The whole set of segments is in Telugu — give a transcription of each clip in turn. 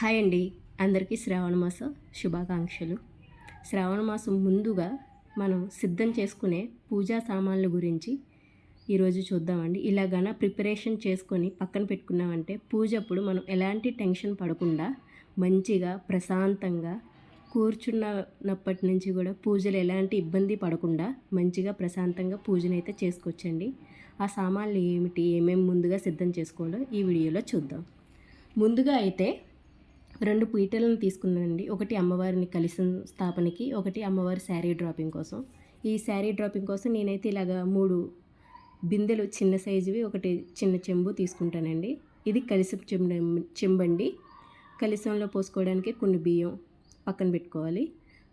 హాయ్ అండి. అందరికీ శ్రావణ మాస శుభాకాంక్షలు. శ్రావణ మాసం ముందుగా మనం సిద్ధం చేసుకునే పూజా సామాన్ల గురించి ఈరోజు చూద్దామండి. ఇలాగన ప్రిపరేషన్ చేసుకొని పక్కన పెట్టుకున్నామంటే పూజ అప్పుడు మనం ఎలాంటి టెన్షన్ పడకుండా మంచిగా ప్రశాంతంగా కూర్చున్నప్పటి నుంచి కూడా పూజలు ఎలాంటి ఇబ్బంది పడకుండా మంచిగా ప్రశాంతంగా పూజనైతే చేసుకోవచ్చండి. ఆ సామాన్లు ఏమిటి ఏమేమి ముందుగా సిద్ధం చేసుకోవాలో ఈ వీడియోలో చూద్దాం. ముందుగా అయితే రెండు పీటలను తీసుకున్నానండి. ఒకటి అమ్మవారిని కలిసిన స్థాపనకి ఒకటి అమ్మవారి శారీ డ్రాపింగ్ కోసం. ఈ శారీ డ్రాపింగ్ కోసం నేనైతే ఇలాగా మూడు బిందెలు చిన్న సైజువి ఒకటి చిన్న చెంబు తీసుకుంటానండి. ఇది కలిసి చెంబ చెంబండి. కలిసంలో పోసుకోవడానికి కొన్ని బియ్యం పక్కన పెట్టుకోవాలి.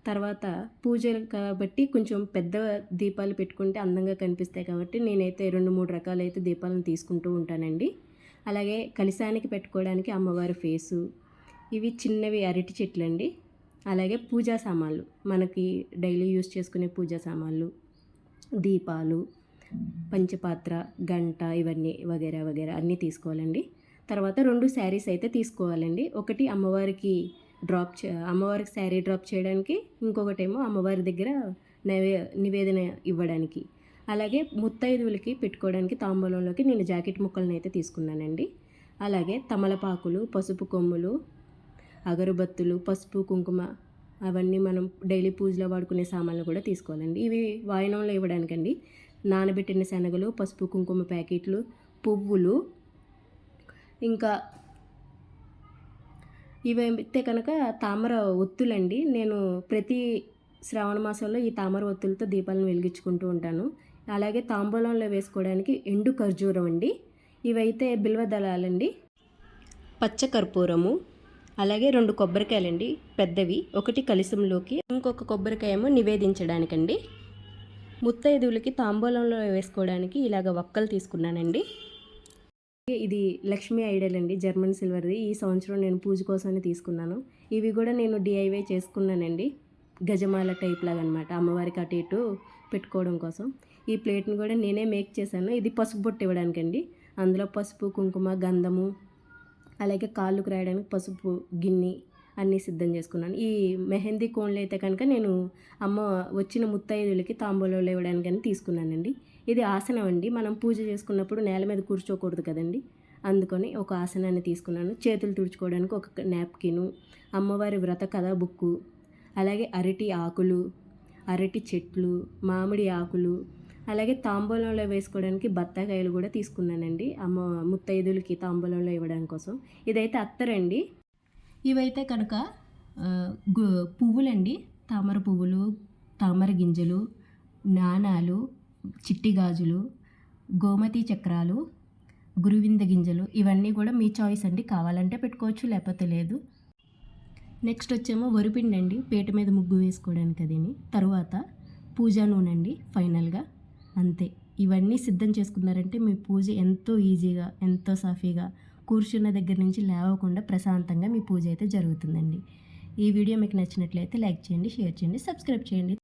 తర్వాత పూజలు కాబట్టి కొంచెం పెద్ద దీపాలు పెట్టుకుంటే అందంగా కనిపిస్తాయి కాబట్టి నేనైతే రెండు మూడు రకాలైతే దీపాలను తీసుకుంటూ ఉంటానండి. అలాగే కలిసానికి పెట్టుకోవడానికి అమ్మవారి ఫేసు ఇవి చిన్నవి అరటి చెట్లు అండి అలాగే పూజా సామాన్లు. మనకి డైలీ యూస్ చేసుకునే పూజా సామాన్లు దీపాలు పంచపాత్ర గంట ఇవన్నీ వగేరా వగేరా అన్నీ తీసుకోవాలండి. తర్వాత రెండు శారీస్ అయితే తీసుకోవాలండి. ఒకటి అమ్మవారికి డ్రాప్ చే అమ్మవారికి శారీ డ్రాప్ చేయడానికి ఇంకొకటేమో అమ్మవారి దగ్గర నైవే నివేదన ఇవ్వడానికి. అలాగే ముత్తైదువులకి పెట్టుకోవడానికి తాంబూలంలోకి నేను జాకెట్ ముక్కలను అయితే తీసుకున్నానండి. అలాగే తమలపాకులు పసుపు కొమ్ములు అగరబత్తులు పసుపు కుంకుమ అవన్నీ మనం డైలీ పూజలో వాడుకునే సామాన్లు కూడా తీసుకోవాలండి. ఇవి వాయినంలో ఇవ్వడానికండి. నానబెట్టిన శనగలు పసుపు కుంకుమ ప్యాకెట్లు పువ్వులు ఇంకా ఇవైతే కనుక తామర ఒత్తులండి. నేను ప్రతి శ్రావణ మాసంలో ఈ తామర ఒత్తులతో దీపాలను వెలిగించుకుంటూ ఉంటాను. అలాగే తాంబూలంలో వేసుకోవడానికి ఎండు ఖర్జూరం అండి. ఇవైతే బిల్వ దళాలండి. పచ్చ కర్పూరము అలాగే రెండు కొబ్బరికాయలండి పెద్దవి. ఒకటి కలిసంలోకి ఇంకొక కొబ్బరికాయ ఏమో నివేదించడానికండి. ముత్తైదువులకి తాంబూలంలో వేసుకోవడానికి ఇలాగ వక్కలు తీసుకున్నానండి. ఇది లక్ష్మీ ఐడల్ అండి జర్మన్ సిల్వర్ది. ఈ సంవత్సరం నేను పూజ కోసమే తీసుకున్నాను. ఇవి కూడా నేను డిఐవై చేసుకున్నానండి. గజమాల టైప్ లాగా అనమాట అమ్మవారికి అటు ఇటు పెట్టుకోవడం కోసం. ఈ ప్లేట్ని కూడా నేనే మేక్ చేశాను. ఇది పసుపు బొట్టు ఇవ్వడానికండి. అందులో పసుపు కుంకుమ గంధము అలాగే కాళ్ళకు రాయడానికి పసుపు గిన్నె అన్నీ సిద్ధం చేసుకున్నాను. ఈ మెహందీ కోన్లు అయితే కనుక నేను అమ్మ వచ్చిన ముత్తైదులకి తాంబూలంలో ఇవ్వడానికి అని తీసుకున్నానండి. ఇది ఆసనం అండి. మనం పూజ చేసుకున్నప్పుడు నేల మీద కూర్చోకూడదు కదండి. అందుకని ఒక ఆసనాన్ని తీసుకున్నాను. చేతులు తుడుచుకోవడానికి ఒక నాప్కిను అమ్మవారి వ్రత కథ బుక్కు అలాగే అరటి ఆకులు అరటి చెట్లు మామిడి ఆకులు అలాగే తాంబూలంలో వేసుకోవడానికి బత్తాకాయలు కూడా తీసుకున్నానండి. అమ్మ ముత్తైదులకి తాంబూలంలో ఇవ్వడం కోసం. ఇదైతే అత్తరండి. ఇవైతే కనుక పువ్వులండి. తామర పువ్వులు తామర గింజలు నాణాలు చిట్టి గాజులు గోమతి చక్రాలు గురువింద గింజలు ఇవన్నీ కూడా మీ చాయిస్ అండి. కావాలంటే పెట్టుకోవచ్చు లేకపోతే లేదు. నెక్స్ట్ వచ్చేమో వరిపిండి అండి పీట మీద ముగ్గు వేసుకోవడానికి అదిని. తర్వాత పూజా నూనె అండి ఫైనల్గా. అంతే. ఇవన్నీ సిద్ధం చేసుకున్నారంటే మీ పూజ ఎంతో ఈజీగా ఎంతో సాఫీగా కూర్చున్న దగ్గర నుంచి లేవకుండా ప్రశాంతంగా మీ పూజ అయితే జరుగుతుందండి. ఈ వీడియో మీకు నచ్చినట్లయితే లైక్ చేయండి షేర్ చేయండి సబ్స్క్రైబ్ చేయండి.